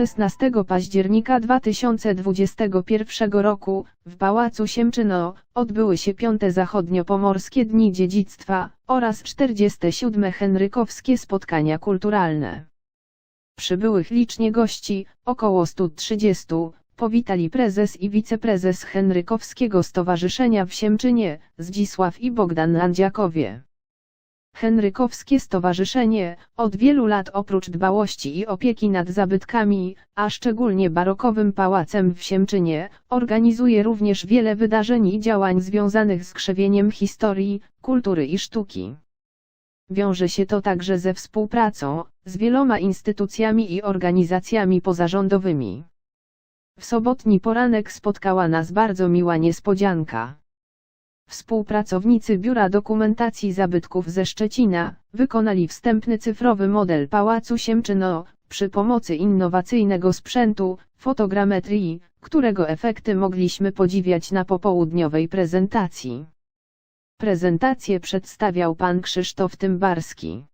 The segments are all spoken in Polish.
16 października 2021 roku, w Pałacu Siemczyno, odbyły się piąte zachodniopomorskie Dni Dziedzictwa oraz 47 Henrykowskie Spotkania Kulturalne. Przybyłych licznie gości, około 130, powitali prezes i wiceprezes Henrykowskiego Stowarzyszenia w Siemczynie, Zdzisław i Bogdan Landziakowie. Henrykowskie Stowarzyszenie, od wielu lat oprócz dbałości i opieki nad zabytkami, a szczególnie barokowym pałacem w Siemczynie, organizuje również wiele wydarzeń i działań związanych z krzewieniem historii, kultury i sztuki. Wiąże się to także ze współpracą, z wieloma instytucjami i organizacjami pozarządowymi. W sobotni poranek spotkała nas bardzo miła niespodzianka. Współpracownicy Biura Dokumentacji Zabytków ze Szczecina wykonali wstępny cyfrowy model Pałacu Siemczyno przy pomocy innowacyjnego sprzętu, fotogrametrii, którego efekty mogliśmy podziwiać na popołudniowej prezentacji. Prezentację przedstawiał pan Krzysztof Tymbarski.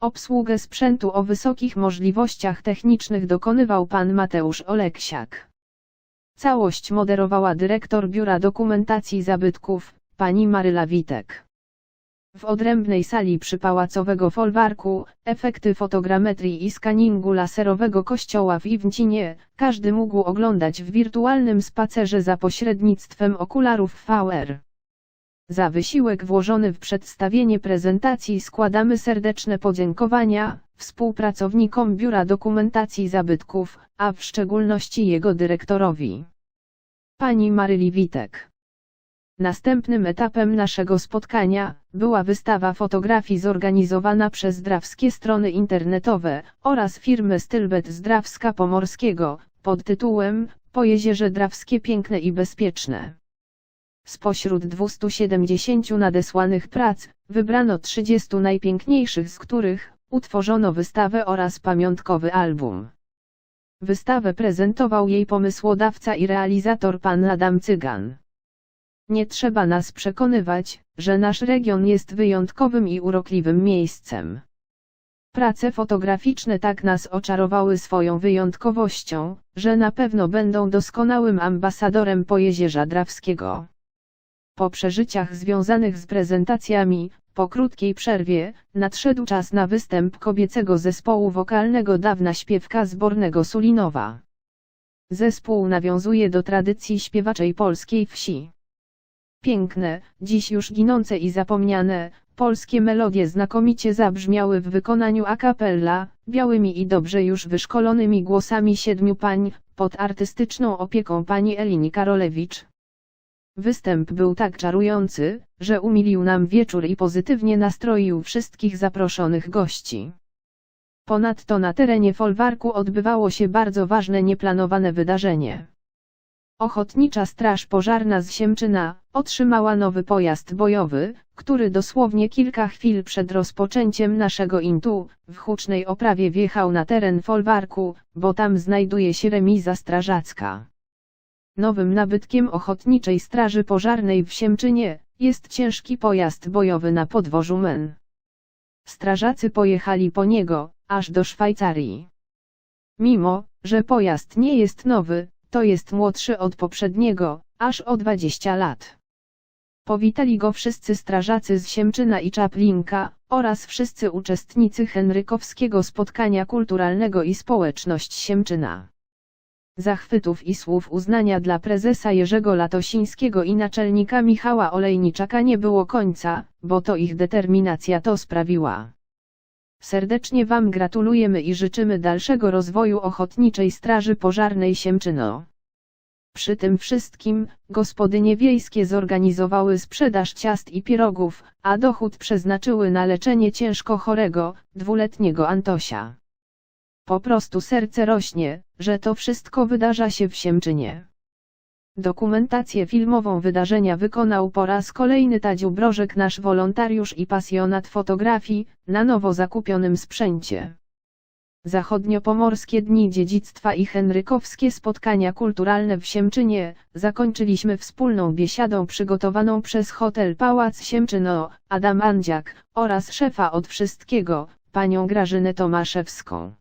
Obsługę sprzętu o wysokich możliwościach technicznych dokonywał pan Mateusz Oleksiak. Całość moderowała dyrektor Biura Dokumentacji Zabytków, pani Maryla Witek. W odrębnej sali przypałacowego folwarku, efekty fotogrametrii i skaningu laserowego kościoła w Iwncinie, każdy mógł oglądać w wirtualnym spacerze za pośrednictwem okularów VR. Za wysiłek włożony w przedstawienie prezentacji składamy serdeczne podziękowania współpracownikom Biura Dokumentacji Zabytków, a w szczególności jego dyrektorowi. Pani Maryli Witek. Następnym etapem naszego spotkania była wystawa fotografii zorganizowana przez Drawskie Strony Internetowe oraz firmę Stylbet z Drawska Pomorskiego pod tytułem Po jezierze Drawskie piękne i bezpieczne. Spośród 270 nadesłanych prac, wybrano 30 najpiękniejszych z których utworzono wystawę oraz pamiątkowy album. Wystawę prezentował jej pomysłodawca i realizator pan Adam Cygan. Nie trzeba nas przekonywać, że nasz region jest wyjątkowym i urokliwym miejscem. Prace fotograficzne tak nas oczarowały swoją wyjątkowością, że na pewno będą doskonałym ambasadorem Pojezierza Drawskiego. Po przeżyciach związanych z prezentacjami, po krótkiej przerwie, nadszedł czas na występ kobiecego zespołu wokalnego dawna śpiewka zbornego Sulinowa. Zespół nawiązuje do tradycji śpiewaczej polskiej wsi. Piękne, dziś już ginące i zapomniane, polskie melodie znakomicie zabrzmiały w wykonaniu a cappella, białymi i dobrze już wyszkolonymi głosami siedmiu pań, pod artystyczną opieką pani Elini Karolewicz. Występ był tak czarujący, że umilił nam wieczór i pozytywnie nastroił wszystkich zaproszonych gości. Ponadto na terenie folwarku odbywało się bardzo ważne nieplanowane wydarzenie. Ochotnicza Straż Pożarna z Siemczyna otrzymała nowy pojazd bojowy, który dosłownie kilka chwil przed rozpoczęciem naszego intu, w hucznej oprawie wjechał na teren folwarku, bo tam znajduje się remiza strażacka. Nowym nabytkiem Ochotniczej Straży Pożarnej w Siemczynie jest ciężki pojazd bojowy na podwożu MEN. Strażacy pojechali po niego, aż do Szwajcarii. Mimo, że pojazd nie jest nowy, to jest młodszy od poprzedniego, aż o 20 lat. Powitali go wszyscy strażacy z Siemczyna i Czaplinka, oraz wszyscy uczestnicy Henrykowskiego spotkania kulturalnego i społeczność Siemczyna. Zachwytów i słów uznania dla prezesa Jerzego Latosińskiego i naczelnika Michała Olejniczaka nie było końca, bo to ich determinacja to sprawiła. Serdecznie Wam gratulujemy i życzymy dalszego rozwoju Ochotniczej Straży Pożarnej Siemczyno. Przy tym wszystkim, gospodynie wiejskie zorganizowały sprzedaż ciast i pierogów, a dochód przeznaczyły na leczenie ciężko chorego, dwuletniego Antosia. Po prostu serce rośnie, że to wszystko wydarza się w Siemczynie. Dokumentację filmową wydarzenia wykonał po raz kolejny Tadziu Brożek nasz wolontariusz i pasjonat fotografii, na nowo zakupionym sprzęcie. Zachodniopomorskie Dni Dziedzictwa i Henrykowskie spotkania kulturalne w Siemczynie zakończyliśmy wspólną biesiadą przygotowaną przez Hotel Pałac Siemczyno, Adam Andziak, oraz szefa od wszystkiego, panią Grażynę Tomaszewską.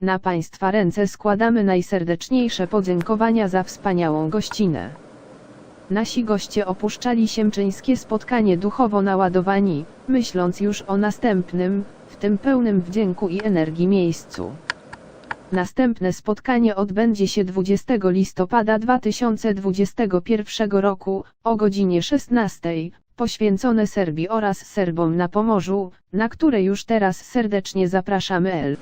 Na Państwa ręce składamy najserdeczniejsze podziękowania za wspaniałą gościnę. Nasi goście opuszczali siemczyńskie spotkanie duchowo naładowani, myśląc już o następnym, w tym pełnym wdzięku i energii miejscu. Następne spotkanie odbędzie się 20 listopada 2021 roku, o godzinie 16, poświęcone Serbii oraz Serbom na Pomorzu, na które już teraz serdecznie zapraszamy. El.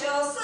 Your